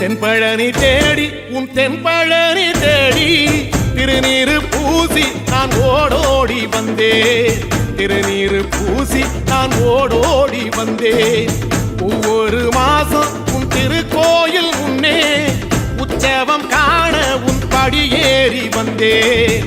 தென்பழனி தேடி உன் தென்பழனி தேடி திருநீரு பூசி நான் ஓடோடி வந்தேன். திருநீரு பூசி நான் ஓடோடி வந்தேன். ஒவ்வொரு மாசம் உன் திருக்கோயில் முன்னே உற்சவம் காண உன் படியேறி வந்தேன்.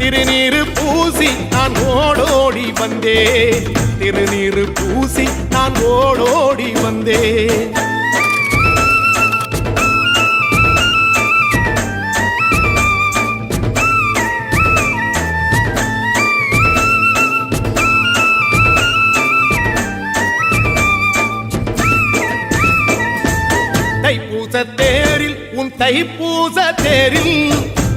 திருநீரு பூசி நான் ஓடோடி வந்தேன் திருநீரு பூசி நான் ஓடோடி வந்தேன் தைப்பூச தேரில் உன் தைப்பூச தேரில்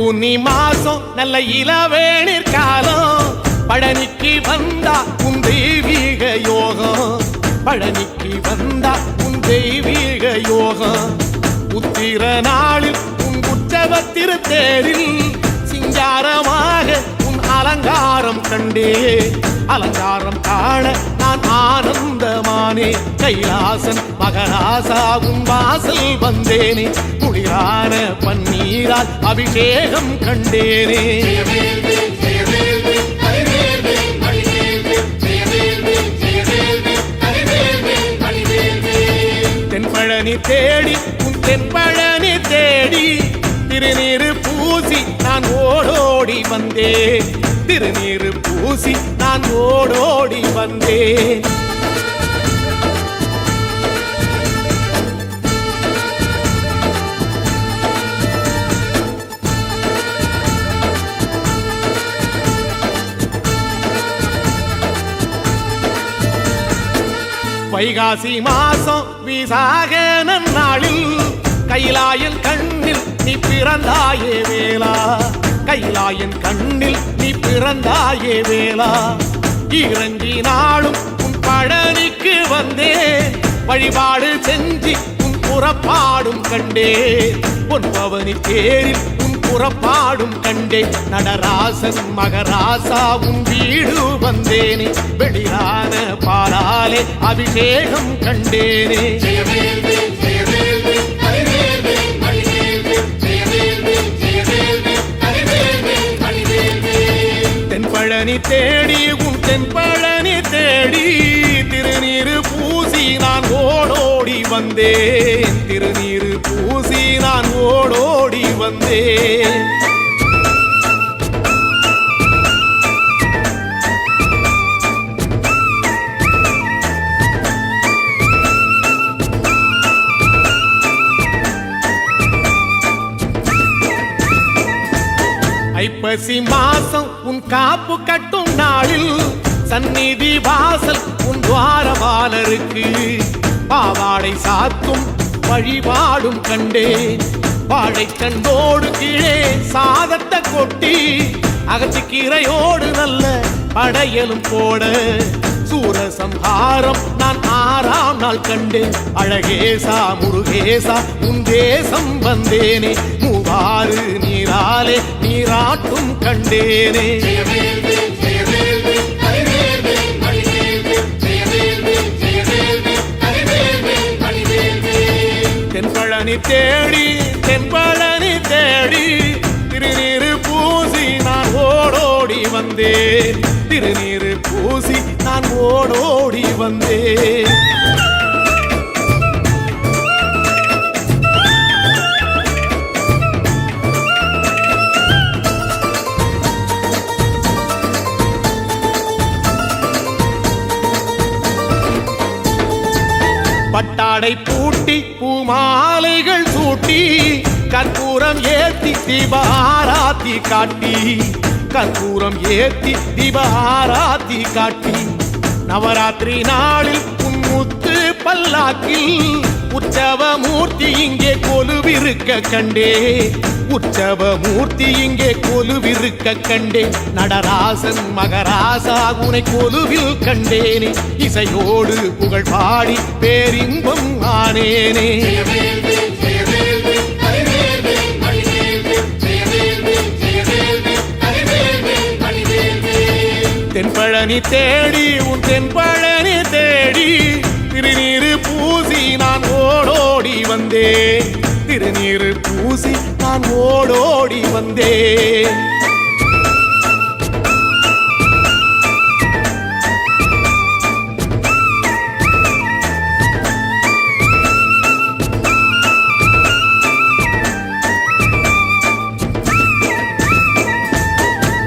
பூனி மாசம் நல்ல இளவேணிற் காலம். பழனிக்கு வந்தா உன் தெய்வீக யோகம். பழனிக்கு வந்தா உன் தெய்வீக யோகம். உத்திர நாளில் உன் உற்சவத்திருத்தேரில் சிங்காரமாக அலங்காரம் கண்டே அலங்காரம் காண நான் ஆனந்தமானே. கைலாசன் மகராசாவும் வாசல் வந்தேனே. குளிரான பன்னீரால் அபிஷேகம் கண்டேனே. தென்பழனி தேடி உன் தென்பழனி தேடி திருநீரு பூசி நான் ஓடோடி வந்தேன் திருநீரு பூசி நான் ஓடோடி வந்தேன் வைகாசி மாசம் விசாக நன்னாளில் கைலாயில் கண்ணில் நீ பிறந்தாயே வேளா. கைலாயன் கண்ணில் நீ பிறந்தாயே வேளா. இறங்கி நாளும் உன் பழனிக்கு வந்தேன் வழிபாடு செஞ்சு உன் புறப்பாடும் கண்டே. உன் பவனி தேரில் உன் புறப்பாடும் கண்டே. நடராசன் மகராசா உன் வீடு வந்தேனே. வெளியான பாலாலே அபிஷேகம் கண்டேனே. பழனி தேடி உன் தென்பழனி தேடி திருநீரு பூசி நான் ஓடோடி வந்தேன். திருநீரு பூசி நான் ஓடோடி வந்தேன். ஐப்பசி மாசம் உன் காப்பு கட்டும் நாளில் சந்நிதி வாசல் உன் துவாரபாலருக்கு. பாவாடை சாத்தும் வழிபாடும் கண்டேன் வாழைக்கண்டோடு கீழே சாதத்தை கொட்டி அகச்சிக்கீரையோடு நல்ல படையலும் போட. சூரசம்ஹாரம் நான் ஆறாம் நாள் கண்டேன். அழகேசா முருகேசா உன் தேசம் வந்தேனே. மூவாறு நீராலே நீராட்டும் கண்டேனே. தென்பழனி தேடி தென்பழனி தேடி திருநீரு பூசி நான் ஓடோடி வந்தேன். திருநீரு பூசி நான் ஓடோடி வந்தேன். பட்டாடை பூட்டி பூமாலைகள் சூட்டி கற்பூரம் ஏத்தி தீபாராத்தி காட்டி கற்பூரம் ஏத்தி தீபாராத்தி காட்டி. நவராத்திரி நாளில் உன் முத்து பல்லாக்கில் உற்சவ மூர்த்தி இங்கே கொலுவிருக்க கண்டே. உற்சவ மூர்த்தி இங்கே கொலுவிருக்க கண்டே. நடராசன் மகராசா உனை கொலுவில் கண்டேனே. இசையோடு புகழ் பாடி பேரின்பம் ஆனேனே. தென்பழனி தேடி உன் தென்பழனி தேடி திருநீரு பூசி நான் ஓடோடி வந்தேன். திருநீரு பூசி நான் ஓடோடி வந்தேன்.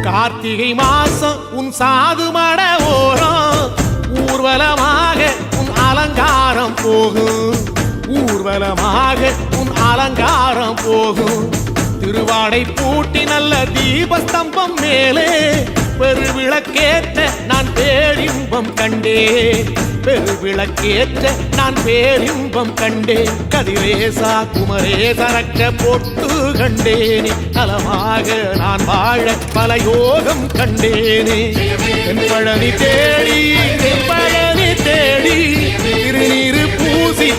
கார்த்திகை மா உன் சாது மட ஓரம். ஊர்வலமாக உன் அலங்காரம் போகும். ஊர்வலமாக உன் அலங்காரம் போகும். திருவாடை பூட்டி நல்ல தீபஸ்தம்பம் மேலே பெருவிளக்கேற்ற நான் பேரின்பம் கண்டேன் பெருவிளக்கேற்ற நான் பேரின்பம் கண்டேன். கதிரேசா குமரே தரக்க போட்டு கண்டேனே. தலமாக நான் வாழ பல யோகம் கண்டேனே. பழனி தேடி பழனி தேடி திருநீரு பூசி